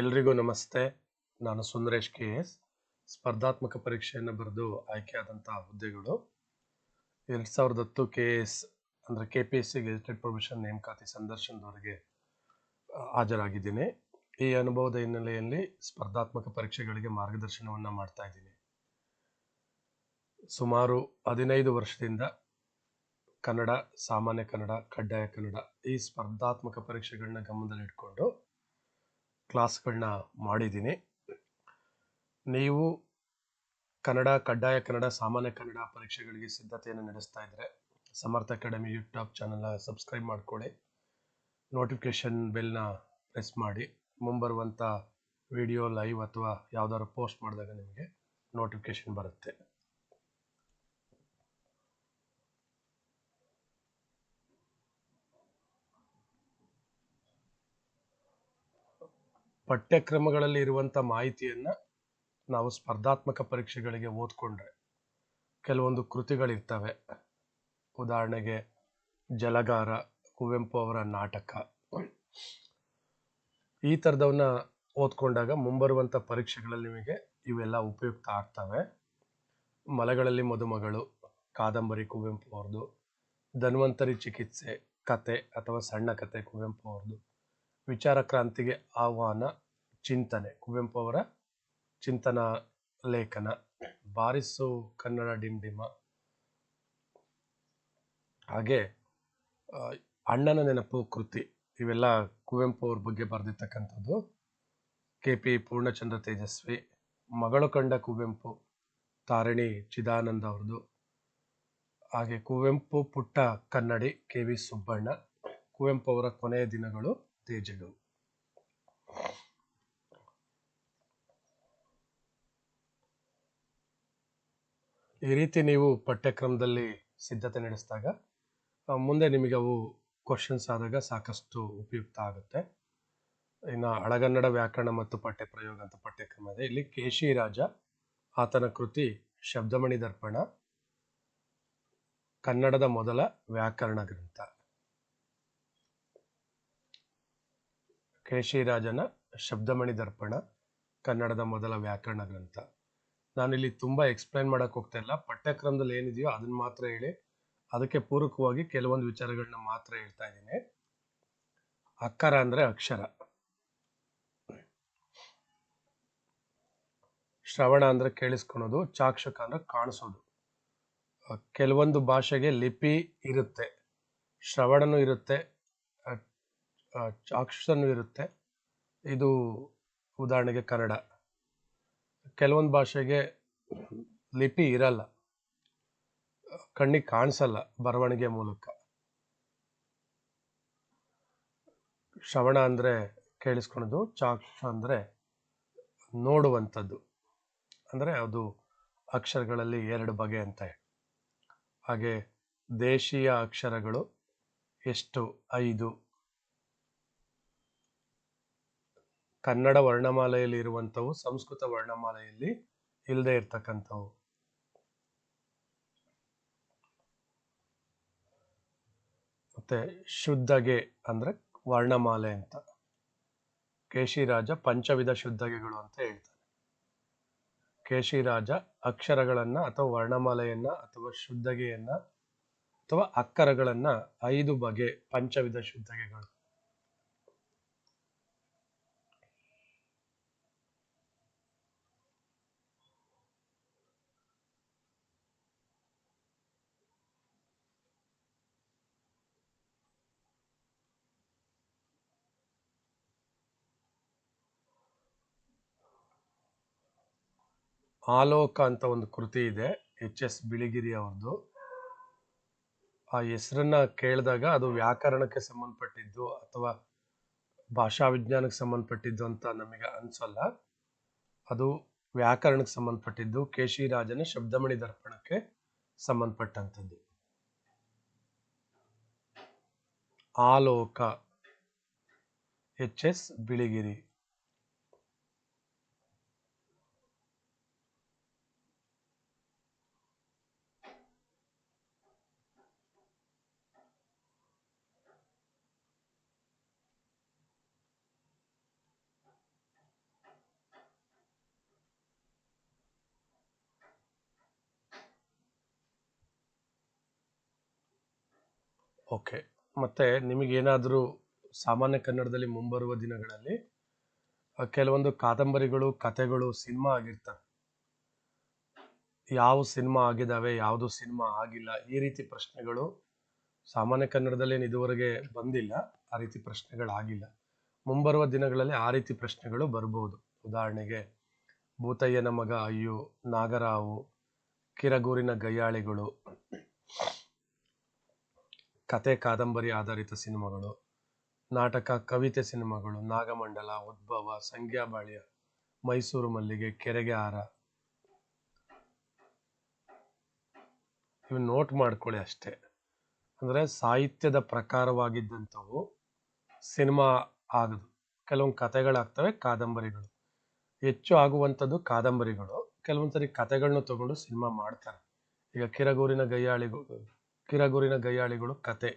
ಎಲ್ರಿಗೂ ನಮಸ್ತೆ. ನಾನು ಸುಂದರೇಶ್ ಕೆ ಎಸ್. ಸ್ಪರ್ಧಾತ್ಮಕ ಪರೀಕ್ಷೆಯನ್ನು ಬರೆದು ಆಯ್ಕೆಯಾದಂಥ ಹುದ್ದೆಗಳು. ಎರಡು ಸಾವಿರದ ಹತ್ತು ಕೆ ಎಸ್ ಅಂದರೆ K P S C gazetted profession ನೇಮಕಾತಿ ಸಂದರ್ಶನದವರೆಗೆ ಹಾಜರಾಗಿದ್ದೀನಿ. ಈ ಅನುಭವದ ಹಿನ್ನೆಲೆಯಲ್ಲಿ ಸ್ಪರ್ಧಾತ್ಮಕ ಪರೀಕ್ಷೆಗಳಿಗೆ ಮಾರ್ಗದರ್ಶನವನ್ನು ಮಾಡ್ತಾ ಇದ್ದೀನಿ. ಸುಮಾರು ಹದಿನೈದು ವರ್ಷದಿಂದ ಕನ್ನಡ, ಸಾಮಾನ್ಯ ಕನ್ನಡ, ಕಡ್ಡಾಯ ಕನ್ನಡ ಈ ಸ್ಪರ್ಧಾತ್ಮಕ ಪರೀಕ್ಷೆಗಳನ್ನ ಗಮನದಲ್ಲಿಟ್ಕೊಂಡು ಕ್ಲಾಸ್ಗಳನ್ನ ಮಾಡಿದ್ದೀನಿ. ನೀವು ಕನ್ನಡ ಕಡ್ಡಾಯ ಕನ್ನಡ, ಸಾಮಾನ್ಯ ಕನ್ನಡ ಪರೀಕ್ಷೆಗಳಿಗೆ ಸಿದ್ಧತೆಯನ್ನು ನಡೆಸ್ತಾ ಇದ್ದರೆ ಸಮರ್ಥ ಅಕಾಡೆಮಿ ಯೂಟ್ಯೂಬ್ ಚಾನಲ್ನ ಸಬ್ಸ್ಕ್ರೈಬ್ ಮಾಡಿಕೊಳ್ಳಿ. ನೋಟಿಫಿಕೇಷನ್ ಬೆಲ್ನ ಪ್ರೆಸ್ ಮಾಡಿ. ಮುಂಬರುವಂಥ ವಿಡಿಯೋ ಲೈವ್ ಅಥವಾ ಯಾವುದಾದ್ರು ಪೋಸ್ಟ್ ಮಾಡಿದಾಗ ನಿಮಗೆ ನೋಟಿಫಿಕೇಷನ್ ಬರುತ್ತೆ. ಪಠ್ಯಕ್ರಮಗಳಲ್ಲಿ ಇರುವಂಥ ಮಾಹಿತಿಯನ್ನು ನಾವು ಸ್ಪರ್ಧಾತ್ಮಕ ಪರೀಕ್ಷೆಗಳಿಗೆ ಓದ್ಕೊಂಡ್ರೆ ಕೆಲವೊಂದು ಕೃತಿಗಳಿರ್ತವೆ. ಉದಾಹರಣೆಗೆ ಜಲಗಾರ, ಕುವೆಂಪು ಅವರ ನಾಟಕ. ಈ ಥರದವನ್ನ ಓದ್ಕೊಂಡಾಗ ಮುಂಬರುವಂಥ ಪರೀಕ್ಷೆಗಳಲ್ಲಿ ನಿಮಗೆ ಇವೆಲ್ಲ ಉಪಯುಕ್ತ ಆಗ್ತವೆ. ಮಲೆಗಳಲ್ಲಿ ಮದುಮಗಳು, ಕಾದಂಬರಿ ಕುವೆಂಪು ಅವ್ರದ್ದು ಧನ್ವಂತರಿ ಚಿಕಿತ್ಸೆ, ಕತೆ ಅಥವಾ ಸಣ್ಣ ಕತೆ ಕುವೆಂಪು ಅವ್ರದ್ದು ವಿಚಾರ ಕ್ರಾಂತಿಗೆ ಆಹ್ವಾನ, ಚಿಂತನೆ. ಕುವೆಂಪು ಅವರ ಚಿಂತನ ಲೇಖನ. ಬಾರಿಸು ಕನ್ನಡ ಡಿಂಡಿಮ. ಹಾಗೆ ಅಣ್ಣನ ನೆನಪು, ಕೃತಿ, ಇವೆಲ್ಲ ಕುವೆಂಪು ಅವ್ರ ಬಗ್ಗೆ ಬರೆದಿರ್ತಕ್ಕಂಥದ್ದು. ಕೆ ಪಿ ಪೂರ್ಣಚಂದ್ರ ತೇಜಸ್ವಿ, ಮಗಳು ಕಂಡ ಕುವೆಂಪು, ತಾರಿಣಿ ಚಿದಾನಂದ ಅವ್ರದ್ದು. ಹಾಗೆ ಕುವೆಂಪು ಪುಟ್ಟ ಕನ್ನಡಿ ಕೆ ವಿ ಸುಬ್ಬಣ್ಣ, ಕುವೆಂಪು ಅವರ ಕೊನೆಯ ದಿನಗಳು ತೇಜಗಳು ಈ ರೀತಿ ನೀವು ಪಠ್ಯಕ್ರಮದಲ್ಲಿ ಸಿದ್ಧತೆ ನಡೆಸಿದಾಗ ಮುಂದೆ ನಿಮಗೆ ಅವು ಕ್ವಶನ್ಸ್ ಆದಾಗ ಸಾಕಷ್ಟು ಉಪಯುಕ್ತ ಆಗುತ್ತೆ. ಇನ್ನು ಹಳಗನ್ನಡ ವ್ಯಾಕರಣ ಮತ್ತು ಪಠ್ಯ ಪ್ರಯೋಗ ಅಂತ ಪಠ್ಯಕ್ರಮ ಇದೆ. ಇಲ್ಲಿ ಕೇಶಿ ರಾಜ ಆತನ ಕೃತಿ ಶಬ್ದಮಣಿ ದರ್ಪಣ ಕನ್ನಡದ ಮೊದಲ ವ್ಯಾಕರಣ ಗ್ರಂಥ. ಕೇಶಿರಾಜನ ಶಬ್ದಮಣಿ ದರ್ಪಣ, ಕನ್ನಡದ ಮೊದಲ ವ್ಯಾಕರಣ ಗ್ರಂಥ ನಾನಿಲ್ಲಿ ತುಂಬ ಎಕ್ಸ್ಪ್ಲೈನ್ ಮಾಡಕ್ ಹೋಗ್ತಾ ಇಲ್ಲ. ಪಠ್ಯಕ್ರಮದಲ್ಲಿ ಏನಿದೆಯೋ ಅದನ್ನ ಮಾತ್ರ ಹೇಳಿ, ಅದಕ್ಕೆ ಪೂರಕವಾಗಿ ಕೆಲವೊಂದು ವಿಚಾರಗಳನ್ನ ಮಾತ್ರ ಹೇಳ್ತಾ ಇದ್ದೀನಿ. ಅಕ್ಕರ ಅಂದ್ರೆ ಅಕ್ಷರ. ಶ್ರವಣ ಅಂದ್ರೆ ಕೇಳಿಸ್ಕೊಳೋದು, ಚಾಕ್ಷಕ ಅಂದ್ರೆ ಕಾಣಿಸೋದು. ಕೆಲವೊಂದು ಭಾಷೆಗೆ ಲಿಪಿ ಇರುತ್ತೆ. ಶ್ರವಣನೂ ಇರುತ್ತೆ ಅಹ್, ಚಾಕ್ಷುಷನೂ ಇರುತ್ತೆ. ಇದು ಉದಾಹರಣೆಗೆ ಕನ್ನಡ. ಕೆಲವೊಂದು ಭಾಷೆಗೆ ಲಿಪಿ ಇರಲ್ಲ. ಕಣ್ಣಿಗೆ ಕಾಣಿಸಲ್ಲ ಬರವಣಿಗೆ ಮೂಲಕ. ಶ್ರವಣ ಅಂದ್ರೆ ಕೇಳಿಸ್ಕೊಳೋದು ಚಾಕ್ಷ ಅಂದ್ರೆ ನೋಡುವಂಥದ್ದು. ಅಂದ್ರೆ ಅದು ಅಕ್ಷರಗಳಲ್ಲಿ ಎರಡು ಬಗೆ ಅಂತ ಹಾಗೆ ದೇಶೀಯ ಅಕ್ಷರಗಳು ಎಷ್ಟು? ಐದು. ಕನ್ನಡ ವರ್ಣಮಾಲೆಯಲ್ಲಿ ಇರುವಂಥವು ಸಂಸ್ಕೃತ ವರ್ಣಮಾಲೆಯಲ್ಲಿ ಇಲ್ಲದೆ ಇರ್ತಕ್ಕಂಥವು. ಮತ್ತೆ ಶುದ್ಧಗೆ ಅಂದ್ರೆ ವರ್ಣಮಾಲೆ ಅಂತ. ಕೇಶಿರಾಜ ಪಂಚವಿಧ ಶುದ್ಧಗೆಗಳು ಅಂತ ಹೇಳ್ತಾರೆ. ಕೇಶಿರಾಜ ಅಕ್ಷರಗಳನ್ನ ಅಥವಾ ವರ್ಣಮಾಲೆಯನ್ನ ಅಥವಾ ಶುದ್ಧಗೆಯನ್ನ ಅಥವಾ ಅಕ್ಕರಗಳನ್ನ ಐದು ಬಗೆ ಪಂಚವಿಧ ಶುದ್ಧಗೆಗಳು. ಆಲೋಕ ಅಂತ ಒಂದು ಕೃತಿ ಇದೆ, ಎಚ್ ಎಸ್ ಬಿಳಿಗಿರಿ ಅವ್ರದ್ದು ಆ ಹೆಸರನ್ನ ಕೇಳಿದಾಗ ಅದು ವ್ಯಾಕರಣಕ್ಕೆ ಸಂಬಂಧಪಟ್ಟಿದ್ದು ಅಥವಾ ಭಾಷಾ ವಿಜ್ಞಾನಕ್ಕೆ ಸಂಬಂಧಪಟ್ಟಿದ್ದು ಅಂತ ನಮಗೆ ಅನ್ಸಲ್ಲ. ಅದು ವ್ಯಾಕರಣಕ್ಕೆ ಸಂಬಂಧಪಟ್ಟಿದ್ದು, ಕೇಶಿರಾಜನ ಶಬ್ದಮಣಿ ದರ್ಪಣಕ್ಕೆ ಸಂಬಂಧಪಟ್ಟಂಥದ್ದು. Aloka, H S Biligiri. Okay. ಮತ್ತೆ ನಿಮಗೇನಾದರೂ ಸಾಮಾನ್ಯ ಕನ್ನಡದಲ್ಲಿ ಮುಂಬರುವ ದಿನಗಳಲ್ಲಿ ಕೆಲವೊಂದು ಕಾದಂಬರಿಗಳು, ಕಥೆಗಳು ಸಿನಿಮಾ ಆಗಿರ್ತವೆ ಯಾವ ಸಿನಿಮಾ ಆಗಿದ್ದಾವೆ ಯಾವುದು ಸಿನಿಮಾ ಆಗಿಲ್ಲ, ಈ ರೀತಿ ಪ್ರಶ್ನೆಗಳು ಸಾಮಾನ್ಯ ಕನ್ನಡದಲ್ಲೇನು ಇದುವರೆಗೆ ಬಂದಿಲ್ಲ, ಆ ರೀತಿ ಪ್ರಶ್ನೆಗಳಾಗಿಲ್ಲ ಮುಂಬರುವ ದಿನಗಳಲ್ಲಿ ಆ ರೀತಿ ಪ್ರಶ್ನೆಗಳು ಬರಬಹುದು ಉದಾಹರಣೆಗೆ, ಭೂತಯ್ಯನ ಮಗ ಅಯ್ಯು, ನಾಗರಾವು, ಕಿರಗೂರಿನ ಗಯ್ಯಾಳಿಗಳು ಕತೆ ಕಾದಂಬರಿ ಆಧಾರಿತ ಸಿನಿಮಾಗಳು, ನಾಟಕ, ಕವಿತೆ ಸಿನಿಮಾಗಳು, ನಾಗಮಂಡಲ, ಉದ್ಭವ ಸಂಗ್ಯಾಬಾಳ್ಯ ಮೈಸೂರು ಮಲ್ಲಿಗೆ, ಕೆರೆಗೆ ಹಾರ. ಇವು ನೋಟ್ ಮಾಡ್ಕೊಳ್ಳಿ ಅಷ್ಟೇ. ಅಂದ್ರೆ ಸಾಹಿತ್ಯದ ಪ್ರಕಾರವಾಗಿದ್ದಂಥವು ಸಿನಿಮಾ ಆಗದು. ಕೆಲವೊಂದು ಕಥೆಗಳಾಗ್ತವೆ ಕಾದಂಬರಿಗಳು. ಹೆಚ್ಚು ಆಗುವಂಥದ್ದು ಕಾದಂಬರಿಗಳು. ಕೆಲವೊಂದ್ಸರಿ ಕತೆಗಳನ್ನ ತಗೊಂಡು ಸಿನಿಮಾ ಮಾಡ್ತಾರೆ. ಈಗ ಕಿರಗೂರಿನ ಗಯ್ಯಾಳಿಗಳು ಕಿರಗೂರಿನ ಗಯ್ಯಾಳಿಗಳು ಕತೆ.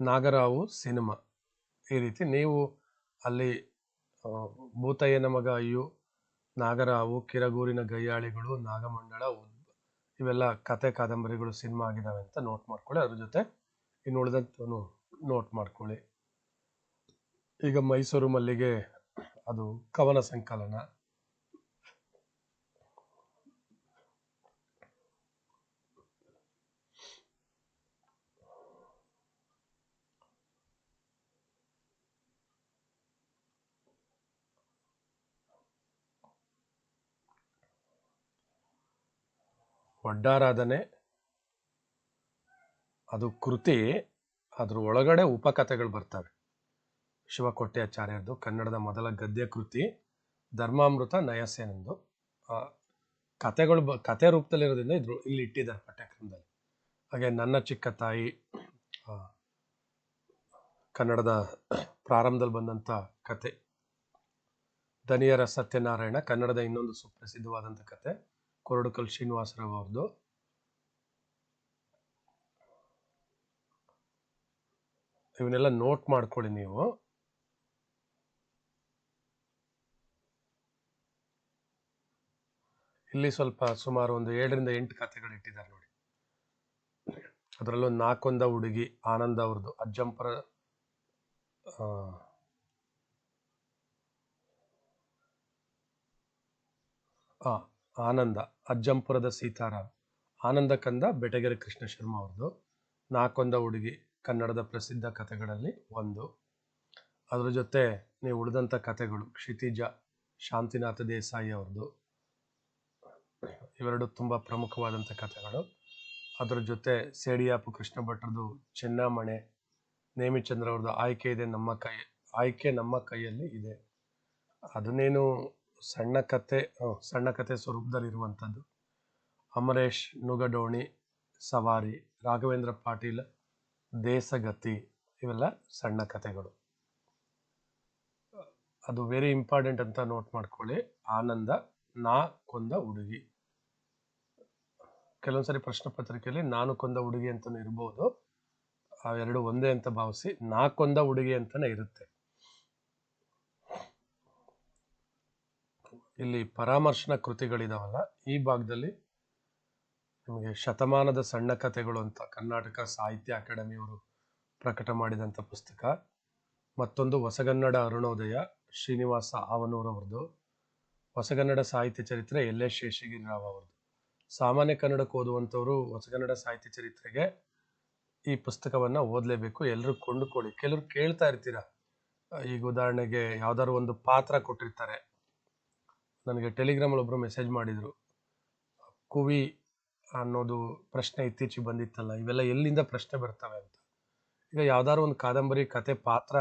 ನಾಗರಾವು ಸಿನಿಮಾ. ಈ ರೀತಿ ನೀವು ಅಲ್ಲಿ ಭೂತಯ್ಯನ ಮಗ ಅಯ್ಯು, ನಾಗರಾವು, ಕಿರಗೂರಿನ ಗಯ್ಯಾಳಿಗಳು ನಾಗಮಂಡಳ ಇವೆಲ್ಲ ಕತೆ ಕಾದಂಬರಿಗಳು ಸಿನಿಮಾ ಆಗಿದ್ದಾವೆ ಅಂತ ನೋಟ್ ಮಾಡ್ಕೊಳ್ಳಿ. ಅದ್ರ ಜೊತೆ ಇನ್ನು ಉಳಿದಂತನು ನೋಟ್ ಮಾಡ್ಕೊಳ್ಳಿ. ಈಗ ಮೈಸೂರು ಮಲ್ಲಿಗೆ ಅದು ಕವನ ಸಂಕಲನ. ಒಡ್ಡಾರಾಧನೆ ಅದು ಕೃತಿ, ಅದ್ರ ಒಳಗಡೆ ಉಪಕಥೆಗಳು ಬರ್ತವೆ. ಶಿವಕೊಟ್ಯಾಚಾರ್ಯರದು ಕನ್ನಡದ ಮೊದಲ ಗದ್ಯ ಕೃತಿ, ಧರ್ಮಾಮೃತ ನಯಸೇನಂದು. ಕಥೆಗಳು ಬ, ಕಥೆ ರೂಪದಲ್ಲಿರೋದ್ರಿಂದ ಇದ್ರು, ಇಲ್ಲಿ ಇಟ್ಟಿದ್ದಾರೆ ಪಠ್ಯಕ್ರಮದಲ್ಲಿ. ಹಾಗೆ ನನ್ನ ಚಿಕ್ಕ ತಾಯಿ ಕನ್ನಡದ ಪ್ರಾರಂಭದಲ್ಲಿ ಬಂದಂಥ ಕತೆ ದನಿಯರ ಸತ್ಯನಾರಾಯಣ ಕನ್ನಡದ ಇನ್ನೊಂದು ಸುಪ್ರಸಿದ್ಧವಾದಂಥ ಕತೆ ಕೊರಡುಕಲ್ ಶ್ರೀನಿವಾಸರಾವ್ ಅವ್ರದ್ದು ಇವನ್ನೆಲ್ಲ ನೋಟ್ ಮಾಡ್ಕೊಳ್ಳಿ ನೀವು. ಇಲ್ಲಿ ಸ್ವಲ್ಪ ಸುಮಾರು ಒಂದು ಏಳರಿಂದ ಎಂಟು ಕಥೆಗಳು ಇಟ್ಟಿದ್ದಾರೆ ನೋಡಿ. ಅದರಲ್ಲೂ ನಾಲ್ಕೊಂದ ಹುಡುಗಿ ಆನಂದ ಅವ್ರದ್ದು ಅಜ್ಜಂಪರ ಹಾಂ ಆನಂದ, ಅಜ್ಜಂಪುರದ ಸೀತಾರಾಮ್. ಆನಂದ ಕಂದ, ಬೆಟಗೆರೆ ಕೃಷ್ಣ ಶರ್ಮ ಅವ್ರದ್ದು ನಾಕೊಂದ ಹುಡುಗಿ ಕನ್ನಡದ ಪ್ರಸಿದ್ಧ ಕಥೆಗಳಲ್ಲಿ ಒಂದು. ಅದರ ಜೊತೆ ನೀವು ಉಳಿದಂಥ ಕಥೆಗಳು, ಕ್ಷಿತಿಜ, ಶಾಂತಿನಾಥ ದೇಸಾಯಿ ಅವ್ರದ್ದು ಇವೆರಡು ತುಂಬ ಪ್ರಮುಖವಾದಂಥ ಕಥೆಗಳು. ಅದರ ಜೊತೆ ಸೇಡಿಯಾಪು ಕೃಷ್ಣ ಭಟ್ರದ್ದು ಚೆನ್ನಮಣೆ, ನೇಮಿಚಂದ್ರ ಅವ್ರದ್ದು ಆಯ್ಕೆ ಇದೆ ನಮ್ಮ ಕೈ, ಆಯ್ಕೆ ನಮ್ಮ ಕೈಯಲ್ಲಿ ಇದೆ. ಅದನ್ನೇನು ಸಣ್ಣ ಕತೆ ಸಣ್ಣ ಕತೆ ಸ್ವರೂಪದಲ್ಲಿರುವಂಥದ್ದು. ಅಮರೇಶ್, ನುಗಡೋಣಿ, ಸವಾರಿ, ರಾಘವೇಂದ್ರ ಪಾಟೀಲ್, ದೇಸಗತಿ, ಇವೆಲ್ಲ ಸಣ್ಣ ಕಥೆಗಳು ಅದು ವೆರಿ ಇಂಪಾರ್ಟೆಂಟ್ ಅಂತ ನೋಟ್ ಮಾಡ್ಕೊಳ್ಳಿ. ಆನಂದ, ನಾ ಕೊಂದ ಹುಡುಗಿ. ಕೆಲವೊಂದ್ಸರಿ ಪ್ರಶ್ನೆ ಪತ್ರಿಕೆಯಲ್ಲಿ ನಾನು ಕೊಂದ ಹುಡುಗಿ ಅಂತಲೂ ಇರ್ಬೋದು. ಎರಡು ಒಂದೇ ಅಂತ ಭಾವಿಸಿ, ನಾ ಕೊಂದ ಹುಡುಗಿ ಅಂತಾನೆ ಇರುತ್ತೆ. ಇಲ್ಲಿ ಪರಾಮರ್ಶನ ಕೃತಿಗಳಿದಾವಲ್ಲ, ಈ ಭಾಗದಲ್ಲಿ ನಿಮಗೆ ಶತಮಾನದ ಸಣ್ಣ ಕಥೆಗಳು ಅಂತ ಕರ್ನಾಟಕ ಸಾಹಿತ್ಯ ಅಕಾಡೆಮಿಯವರು ಪ್ರಕಟ ಮಾಡಿದಂಥ ಪುಸ್ತಕ. ಮತ್ತೊಂದು ಹೊಸಗನ್ನಡ ಅರುಣೋದಯ, ಶ್ರೀನಿವಾಸ ಆವನೂರವ್ರದ್ದು. ಹೊಸಗನ್ನಡ ಸಾಹಿತ್ಯ ಚರಿತ್ರೆ ಎಲ್ ಎಸ್ ಶೇಷಗಿರಿರಾವ್ ಅವ್ರದ್ದು. ಸಾಮಾನ್ಯ ಕನ್ನಡಕ್ಕೆ ಓದುವಂಥವರು ಹೊಸಗನ್ನಡ ಸಾಹಿತ್ಯ ಚರಿತ್ರೆಗೆ ಈ ಪುಸ್ತಕವನ್ನ ಓದಲೇಬೇಕು. ಎಲ್ಲರೂ ಕೊಂಡುಕೊಳ್ಳಿ. ಕೆಲವರು ಕೇಳ್ತಾ ಇರ್ತೀರಾ. ಈಗ ಉದಾಹರಣೆಗೆ ಯಾವ್ದಾದ್ರು ಒಂದು ಪಾತ್ರ ಕೊಟ್ಟಿರ್ತಾರೆ. ನನಗೆ ಟೆಲಿಗ್ರಾಮಲ್ಲಿ ಒಬ್ಬರು ಮೆಸೇಜ್ ಮಾಡಿದ್ರು, ಕುವಿ, ಅನ್ನೋದು ಪ್ರಶ್ನೆ ಇತ್ತೀಚೆಗೆ ಬಂದಿತ್ತಲ್ಲ, ಇವೆಲ್ಲ ಎಲ್ಲಿಂದ ಪ್ರಶ್ನೆ ಬರ್ತವೆ ಅಂತ? ಈಗ ಯಾವ್ದಾದ್ರು ಒಂದು ಕಾದಂಬರಿ ಕತೆ ಪಾತ್ರ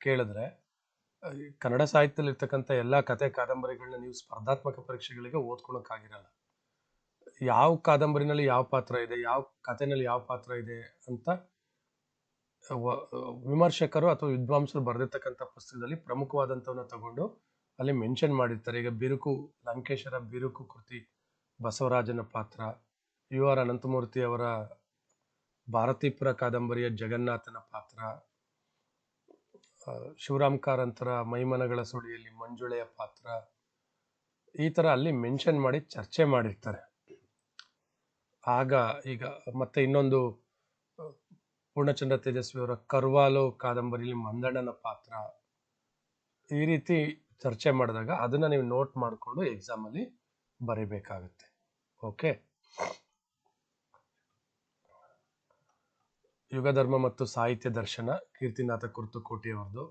ಕೇಳಿದ್ರೆ, ಕನ್ನಡ ಸಾಹಿತ್ಯದಲ್ಲಿ ಇರ್ತಕ್ಕಂಥ ಎಲ್ಲ ಕತೆ ಕಾದಂಬರಿಗಳನ್ನ ನೀವು ಸ್ಪರ್ಧಾತ್ಮಕ ಪರೀಕ್ಷೆಗಳಿಗೆ ಓದ್ಕೊಳಕ್ಕಾಗಿರಲ್ಲ. ಯಾವ ಕಾದಂಬರಿನಲ್ಲಿ ಯಾವ ಪಾತ್ರ ಇದೆ, ಯಾವ ಕಥೆನಲ್ಲಿ ಯಾವ ಪಾತ್ರ ಇದೆ ಅಂತ ವಿಮರ್ಶಕರು ಅಥವಾ ವಿದ್ವಾಂಸರು ಬರೆದಿರ್ತಕ್ಕಂಥ ಪುಸ್ತಕದಲ್ಲಿ ಪ್ರಮುಖವಾದಂಥವನ್ನ ತಗೊಂಡು ಅಲ್ಲಿ ಮೆನ್ಷನ್ ಮಾಡಿರ್ತಾರೆ. ಈಗ ಬಿರುಕು, ಲಂಕೇಶರ ಬಿರುಕು ಕೃತಿ, ಬಸವರಾಜನ ಪಾತ್ರ, ಯು ಆರ್ ಅನಂತಮೂರ್ತಿ ಅವರ ಭಾರತೀಪುರ ಕಾದಂಬರಿಯ ಜಗನ್ನಾಥನ ಪಾತ್ರ ಶಿವರಾಮ್ ಕಾರಂತರ ಮೈಮನಗಳ ಸುಳಿಯಲ್ಲಿ ಮಂಜುಳೆಯ ಪಾತ್ರ, ಈ ಥರ ಅಲ್ಲಿ ಮೆನ್ಷನ್ ಮಾಡಿ ಚರ್ಚೆ ಮಾಡಿರ್ತಾರೆ. ಆಗ ಈಗ ಮತ್ತೆ ಇನ್ನೊಂದು ಪೂರ್ಣಚಂದ್ರ ತೇಜಸ್ವಿ ಅವರ ಕರ್ವಾಲು ಕಾದಂಬರಿಲಿ ಮಂದಣ್ಣನ ಪಾತ್ರ, ಈ ರೀತಿ ಚರ್ಚೆ ಮಾಡಿದಾಗ ಅದನ್ನ ನೀವು ನೋಟ್ ಮಾಡಿಕೊಂಡು ಎಕ್ಸಾಮಲ್ಲಿ ಬರೀಬೇಕಾಗುತ್ತೆ. ಓಕೆ ಯುಗಧರ್ಮ ಮತ್ತು ಸಾಹಿತ್ಯ ದರ್ಶನ, ಕೀರ್ತಿನಾಥ ಕುರ್ತುಕೋಟಿ ಅವ್ರದ್ದು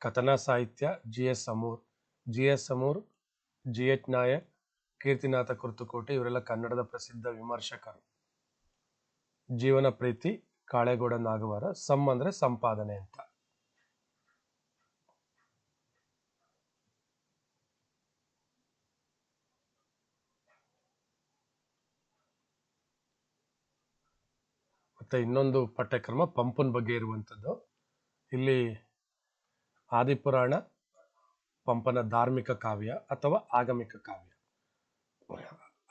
ಕಥನ ಸಾಹಿತ್ಯ, G S Amur. G S Amur, G H Nayak, Keertinatha Kurtukoti ಇವರೆಲ್ಲ ಕನ್ನಡದ ಪ್ರಸಿದ್ಧ ವಿಮರ್ಶಕರು. ಜೀವನ ಪ್ರೀತಿ, ಕಾಳೇಗೌಡ ನಾಗವಾರ, ಸಮ್ ಅಂದ್ರೆ ಸಂಪಾದನೆ ಅಂತ. ಮತ್ತೆ ಇನ್ನೊಂದು ಪಠ್ಯಕ್ರಮ ಪಂಪನ ಬಗ್ಗೆ ಇರುವಂಥದ್ದು. ಇಲ್ಲಿ ಆದಿಪುರಾಣ, ಪಂಪನ ಧಾರ್ಮಿಕ ಕಾವ್ಯ ಅಥವಾ ಆಗಮಿಕ ಕಾವ್ಯ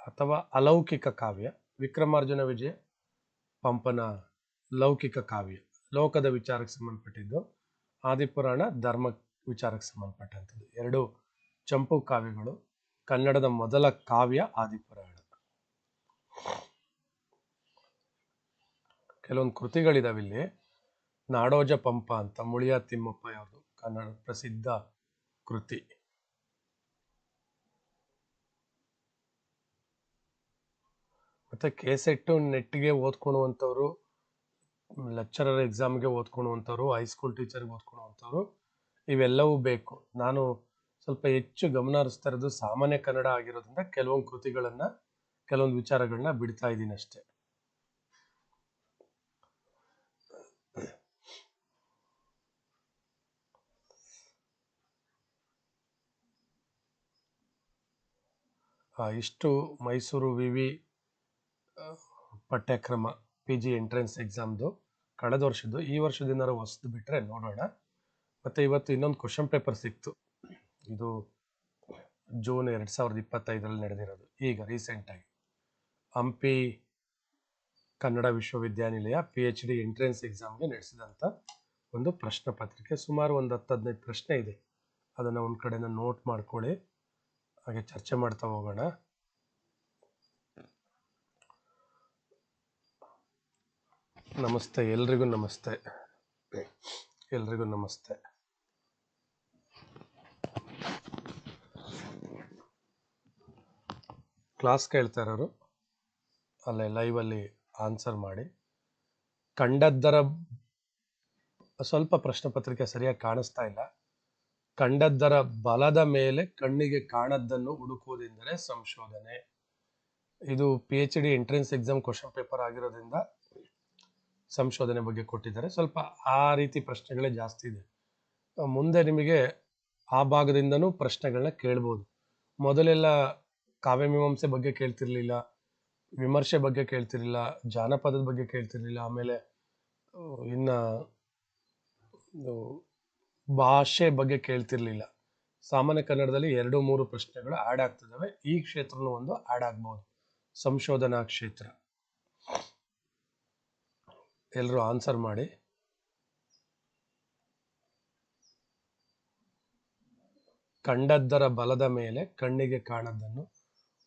ಅಥವಾ ಅಲೌಕಿಕ ಕಾವ್ಯ, ವಿಕ್ರಮಾರ್ಜುನ ವಿಜಯ, ಪಂಪನ ಲೌಕಿಕ ಕಾವ್ಯ, ಲೋಕದ ವಿಚಾರಕ್ಕೆ ಸಂಬಂಧಪಟ್ಟಿದ್ದು, ಆದಿಪುರಾಣ ಧರ್ಮ ವಿಚಾರಕ್ಕೆ ಸಂಬಂಧಪಟ್ಟಂಥದ್ದು. ಎರಡು ಚಂಪು ಕಾವ್ಯಗಳು, ಕನ್ನಡದ ಮೊದಲ ಕಾವ್ಯ ಆದಿಪುರಾಣ. ಕೆಲವೊಂದು ಕೃತಿಗಳಿದಾವೆ ಇಲ್ಲಿ. ನಾಡೋಜ ಪಂಪ ಅಂತ, ಮುಳಿಯ ತಿಮ್ಮಪ್ಪ ಯಾವುದು? ಕನ್ನಡ ಪ್ರಸಿದ್ಧ ಕೃತಿ. ಮತ್ತೆ ಕೇಸೆಟ್ಟು ನೆಟ್ಗೆ ಓದ್ಕೊಳುವಂಥವ್ರು ಲೆಕ್ಚರರ್ ಎಕ್ಸಾಮ್ಗೆ ಓದ್ಕೊಳುವಂಥವ್ರು ಹೈಸ್ಕೂಲ್ ಟೀಚರ್ಗೆ ಓದ್ಕೊಳುವಂಥವ್ರು ಇವೆಲ್ಲವೂ ಬೇಕು. ನಾನು ಸ್ವಲ್ಪ ಹೆಚ್ಚು ಗಮನ ಹರಿಸ್ತಾ ಇರೋದು ಸಾಮಾನ್ಯ ಕನ್ನಡ ಆಗಿರೋದ್ರಿಂದ ಕೆಲವೊಂದು ಕೃತಿಗಳನ್ನ, ಕೆಲವೊಂದು ವಿಚಾರಗಳನ್ನ ಬಿಡ್ತಾ ಇದ್ದೀನಿ ಅಷ್ಟೇ. ಇಷ್ಟು ಮೈಸೂರು ವಿ ವಿ ಪಠ್ಯಕ್ರಮ ಪಿ ಜಿ ಎಂಟ್ರೆನ್ಸ್ ಎಕ್ಸಾಮ್ದು ಕಳೆದ ವರ್ಷದ್ದು. ಈ ವರ್ಷದಿಂದ ಹೊಸದು ಬಿಟ್ಟರೆ ನೋಡೋಣ. ಮತ್ತು ಇವತ್ತು ಇನ್ನೊಂದು ಕ್ವಶನ್ ಪೇಪರ್ ಸಿಕ್ತು. ಇದು ಜೂನ್ ಎರಡು ಸಾವಿರದ ಇಪ್ಪತ್ತೈದರಲ್ಲಿ ನಡೆದಿರೋದು. ಈಗ ರೀಸೆಂಟಾಗಿ ಹಂಪಿ ಕನ್ನಡ ವಿಶ್ವವಿದ್ಯಾನಿಲಯ ಪಿ ಎಚ್ ಡಿ ಎಂಟ್ರೆನ್ಸ್ ಎಕ್ಸಾಮ್ಗೆ ನಡೆಸಿದಂಥ ಒಂದು ಪ್ರಶ್ನೆ ಪತ್ರಿಕೆ. ಸುಮಾರು ಒಂದು ಹತ್ತು ಹದಿನೈದು ಪ್ರಶ್ನೆ ಇದೆ. ಅದನ್ನು ಒಂದು ಕಡೆನ ನೋಟ್ ಮಾಡ್ಕೊಳ್ಳಿ. ಹಾಗೆ ಚರ್ಚೆ ಮಾಡ್ತಾ ಹೋಗೋಣ. ನಮಸ್ತೆ, ಎಲ್ರಿಗೂ ನಮಸ್ತೆ. ಎಲ್ರಿಗೂ ನಮಸ್ತೆ. ಕ್ಲಾಸ್ ಕೇಳ್ತಾ ಇರೋರು, ಅಲ್ಲೇ ಲೈವಲ್ಲಿ ಆನ್ಸರ್ ಮಾಡಿ. ಕಂಡದ್ದರ ಸ್ವಲ್ಪ ಪ್ರಶ್ನೆ ಪತ್ರಿಕೆ ಸರಿಯಾಗಿ ಕಾಣಿಸ್ತಾ ಇಲ್ಲ. ಕಂಡದ್ದರ ಬಲದ ಮೇಲೆ ಕಣ್ಣಿಗೆ ಕಾಣದ್ದನ್ನು ಹುಡುಕುವುದೆಂದರೆ ಸಂಶೋಧನೆ. ಇದು P H D entrance exam question paper ಆಗಿರೋದ್ರಿಂದ ಸಂಶೋಧನೆ ಬಗ್ಗೆ ಕೊಟ್ಟಿದ್ದಾರೆ. ಸ್ವಲ್ಪ ಆ ರೀತಿ ಪ್ರಶ್ನೆಗಳೇ ಜಾಸ್ತಿ ಇದೆ. ಮುಂದೆ ನಿಮಗೆ ಆ ಭಾಗದಿಂದನೂ ಪ್ರಶ್ನೆಗಳನ್ನ ಕೇಳ್ಬೋದು. ಮೊದಲೆಲ್ಲ ಕಾವ್ಯಮೀಮಾಂಸೆ ಬಗ್ಗೆ ಕೇಳ್ತಿರ್ಲಿಲ್ಲ, ವಿಮರ್ಶೆ ಬಗ್ಗೆ ಕೇಳ್ತಿರ್ಲಿಲ್ಲ, ಜಾನಪದದ ಬಗ್ಗೆ ಕೇಳ್ತಿರ್ಲಿಲ್ಲ, ಆಮೇಲೆ, ಇನ್ನು ಭಾಷೆ ಬಗ್ಗೆ ಕೇಳ್ತಿರ್ಲಿಲ್ಲ. ಸಾಮಾನ್ಯ ಕನ್ನಡದಲ್ಲಿ ಎರಡು ಮೂರು ಪ್ರಶ್ನೆಗಳು ಆಡ್ ಆಗ್ತಿದ್ದಾವೆ. ಈ ಕ್ಷೇತ್ರನೂ ಒಂದು ಆಡ್ ಆಗ್ಬೋದು. ಸಂಶೋಧನಾ ಕ್ಷೇತ್ರ. ಎಲ್ಲರೂ ಆನ್ಸರ್ ಮಾಡಿ. ಕಂಡದ್ದರ ಬಲದ ಮೇಲೆ ಕಣ್ಣಿಗೆ ಕಾಣದ್ದನ್ನು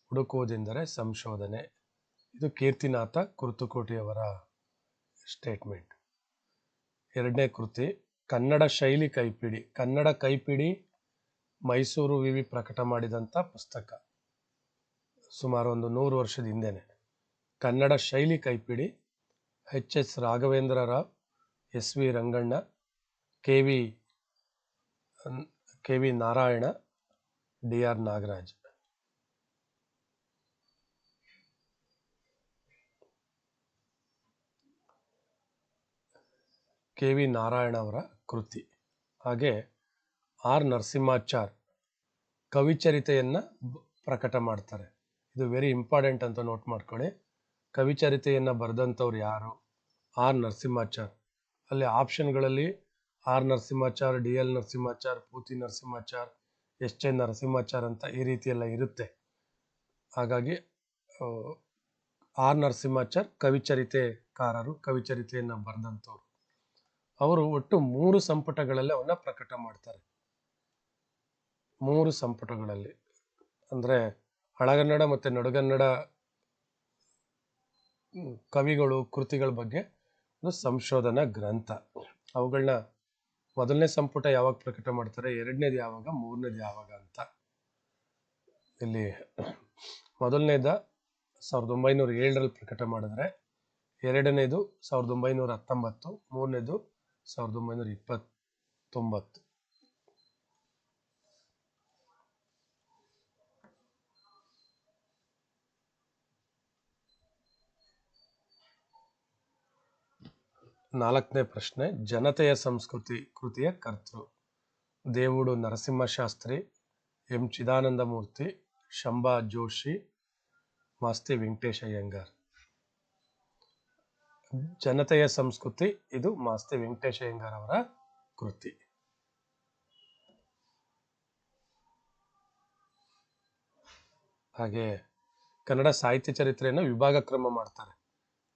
ಹುಡುಕುವುದೆಂದರೆ ಸಂಶೋಧನೆ. ಇದು ಕೀರ್ತಿನಾಥ ಕುರ್ತುಕೋಟಿಯವರ ಸ್ಟೇಟ್ಮೆಂಟ್ ಎರಡನೇ ಕೃತಿ. ಕನ್ನಡ ಶೈಲಿ ಕೈಪಿಡಿ, ಕನ್ನಡ ಕೈಪಿಡಿ ಮೈಸೂರು ವಿವಿ ಪ್ರಕಟ ಮಾಡಿದಂಥ ಪುಸ್ತಕ. ಸುಮಾರು ಒಂದು ನೂರು ವರ್ಷದ ಹಿಂದೆನೆ. ಕನ್ನಡ ಶೈಲಿ ಕೈಪಿಡಿ, H S Raghavendra Rao, S V Ranganna, K V K V Narayana, D R Nagaraj. K V Narayana ಅವರ ಕೃತಿ. ಹಾಗೆ ಆರ್ ನರಸಿಂಹಾಚಾರ್ ಕವಿಚರಿತೆಯನ್ನು ಪ್ರಕಟ ಮಾಡ್ತಾರೆ. ಇದು ವೆರಿ ಇಂಪಾರ್ಟೆಂಟ್ ಅಂತ ನೋಟ್ ಮಾಡ್ಕೊಳ್ಳಿ. ಕವಿಚರಿತೆಯನ್ನು ಬರೆದಂಥವ್ರು ಯಾರು? ಆರ್ ನರಸಿಂಹಾಚಾರ್. ಅಲ್ಲಿ ಆಪ್ಷನ್ಗಳಲ್ಲಿ R Narasimhachar, D L Narasimhachar, Puthi Narasimhachar, S N Narasimhachar ಅಂತ ಈ ರೀತಿ ಎಲ್ಲ ಇರುತ್ತೆ. ಹಾಗಾಗಿ ಆರ್ ನರಸಿಂಹಾಚಾರ್ ಕವಿಚರಿತೆಕಾರರು ಕವಿಚರಿತೆಯನ್ನು ಬರೆದಂಥವ್ರು. ಅವರು ಒಟ್ಟು ಮೂರು ಸಂಪುಟಗಳಲ್ಲಿ ಅವನ್ನ ಪ್ರಕಟ ಮಾಡ್ತಾರೆ. ಮೂರು ಸಂಪುಟಗಳಲ್ಲಿ. ಅಂದ್ರೆ ಹಳಗನ್ನಡ ಮತ್ತೆ ನಡುಗನ್ನಡ ಕವಿಗಳು, ಕೃತಿಗಳ ಬಗ್ಗೆ ಒಂದು ಸಂಶೋಧನಾ ಗ್ರಂಥ. ಅವುಗಳನ್ನ ಮೊದಲನೇ ಸಂಪುಟ ಯಾವಾಗ ಪ್ರಕಟ ಮಾಡ್ತಾರೆ, ಎರಡನೇದು ಯಾವಾಗ, ಮೂರನೇದು ಯಾವಾಗ ಅಂತ. ಇಲ್ಲಿ ಮೊದಲನೇದ ಸಾವಿರದ ಒಂಬೈನೂರ ಏಳರಲ್ಲಿ ಪ್ರಕಟ ಮಾಡಿದ್ರೆ, ಎರಡನೇದು ಸಾವಿರದ ಒಂಬೈನೂರ ಹತ್ತೊಂಬತ್ತು, ಮೂರನೇದು ಸಾವಿರದ ಒಂಬೈನೂರ ಇಪ್ಪತ್ತೊಂಬತ್ತು. ನಾಲ್ಕನೇ ಪ್ರಶ್ನೆ, ಜನತೆಯ ಸಂಸ್ಕೃತಿ ಕೃತಿಯ ಕರ್ತೃ. ದೇವುಡು ನರಸಿಂಹಶಾಸ್ತ್ರಿ, ಎಂ ಚಿದಾನಂದಮೂರ್ತಿ, ಶಂಭಾ ಜೋಶಿ, ಮಾಸ್ತಿ ವೆಂಕಟೇಶ ಅಯ್ಯಂಗಾರ್ ಜನತೆಯ ಸಂಸ್ಕೃತಿ, ಇದು ಮಾಸ್ತಿ ವೆಂಕಟೇಶ ಅಯ್ಯಂಗಾರ್ ಅವರ ಕೃತಿ. ಹಾಗೆ ಕನ್ನಡ ಸಾಹಿತ್ಯ ಚರಿತ್ರೆಯನ್ನು ವಿಭಾಗ ಕ್ರಮ ಮಾಡ್ತಾರೆ.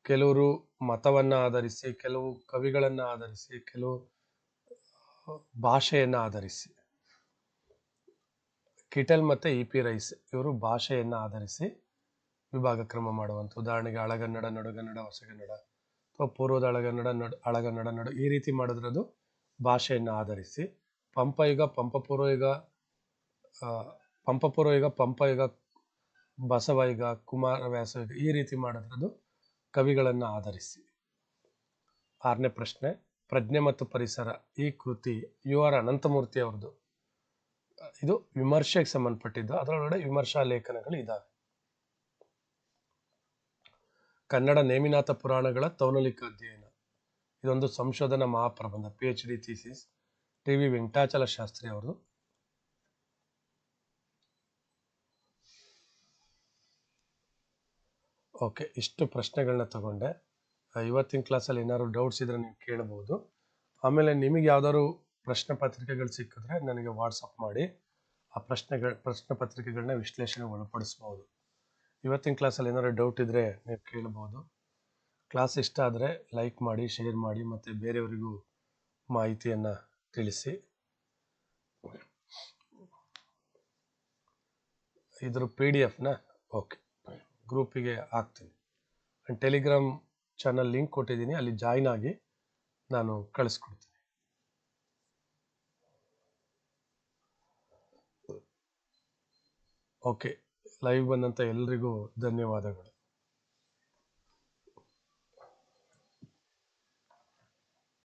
ಕೆಲವರು ಮತವನ್ನ ಆಧರಿಸಿ, ಕೆಲವು ಕವಿಗಳನ್ನ ಆಧರಿಸಿ, ಕೆಲವು ಭಾಷೆಯನ್ನ ಆಧರಿಸಿ. ಕಿಟಲ್ ಮತ್ತೆ ಇ ಪಿ ರೈಸ್ ಇವರು ಭಾಷೆಯನ್ನ ಆಧರಿಸಿ ವಿಭಾಗ ಕ್ರಮ ಮಾಡುವಂಥ ಉದಾಹರಣೆಗೆ ಹಳಗನ್ನಡ ನಡುಗನ್ನಡ, ಹೊಸಗನ್ನಡ ಅಥವಾ ಪೂರ್ವದ ಹಳಗನ್ನಡ ನಡು ಅಳಗನ್ನಡ ನಡು ಈ ರೀತಿ ಮಾಡಿದ್ರದು ಭಾಷೆಯನ್ನು ಆಧರಿಸಿ. ಪಂಪಯುಗ ಪಂಪಪೂರ್ವಯುಗ ಪಂಪಪೂರ್ವಯುಗ ಪಂಪಯುಗ ಬಸವಯುಗ ಕುಮಾರವ್ಯಾಸಯುಗ ಈ ರೀತಿ ಮಾಡಿದ್ರದು ಕವಿಗಳನ್ನು ಆಧರಿಸಿ. ಆರನೇ ಪ್ರಶ್ನೆ, ಪ್ರಜ್ಞೆ ಮತ್ತು ಪರಿಸರ ಈ ಕೃತಿ ಯು ಆರ್ ಅನಂತಮೂರ್ತಿ ಅವ್ರದ್ದು. ಇದು ವಿಮರ್ಶೆಗೆ ಸಂಬಂಧಪಟ್ಟಿದ್ದು. ಅದರೊಳಗಡೆ ವಿಮರ್ಶಾ ಲೇಖನಗಳು ಇದಾವೆ. ಕನ್ನಡ ನೇಮಿನಾಥ ಪುರಾಣಗಳ ತೌಲಲಿಕ ಅಧ್ಯಯನ. ಇದೊಂದು ಸಂಶೋಧನಾ ಮಹಾಪ್ರಬಂಧ P H D thesis T V Venkatachala Shastri ಅವರು ಓಕೆ, ಇಷ್ಟು ಪ್ರಶ್ನೆಗಳನ್ನ ತಗೊಂಡೆ. ಇವತ್ತಿನ ಕ್ಲಾಸಲ್ಲಿ ಏನಾದ್ರು ಡೌಟ್ಸ್ ಇದ್ರೆ ನೀವು ಕೇಳಬಹುದು ಆಮೇಲೆ ನಿಮಗೆ ಯಾವ್ದಾದ್ರು ಪ್ರಶ್ನೆ ಪತ್ರಿಕೆಗಳು ಸಿಕ್ಕಿದ್ರೆ ನನಗೆ ವಾಟ್ಸಪ್ ಮಾಡಿ. ಆ ಪ್ರಶ್ನೆಗಳ, ಪ್ರಶ್ನೆ ಪತ್ರಿಕೆಗಳನ್ನ ವಿಶ್ಲೇಷಣೆ ಒಳಪಡಿಸ್ಬೋದು ಇವತ್ತಿನ ಕ್ಲಾಸಲ್ಲಿ ಏನಾದ್ರು ಡೌಟ್ ಇದ್ರೆ ನೀವು ಕೇಳಬಹುದು ಕ್ಲಾಸ್ ಇಷ್ಟ ಆದರೆ ಲೈಕ್ ಮಾಡಿ ಶೇರ್ ಮಾಡಿ ಮತ್ತು ಬೇರೆಯವರಿಗೂ ಮಾಹಿತಿಯನ್ನು ತಿಳಿಸಿ. ಇದ್ರ ಪಿ ಡಿ ಎಫ್ನ ಓಕೆ ಗ್ರೂಪಿಗೆ ಹಾಕ್ತೀನಿ. ಆ್ಯಂಡ್ ಟೆಲಿಗ್ರಾಮ್ ಚಾನಲ್ ಲಿಂಕ್ ಕೊಟ್ಟಿದ್ದೀನಿ. ಅಲ್ಲಿ ಜಾಯ್ನ್ ಆಗಿ ನಾನು ಕಳಿಸ್ಕೊಡ್ತೀನಿ. ಓಕೆ ಲೈವ್ ಬಂದಂಥ ಎಲ್ರಿಗೂ ಧನ್ಯವಾದಗಳು.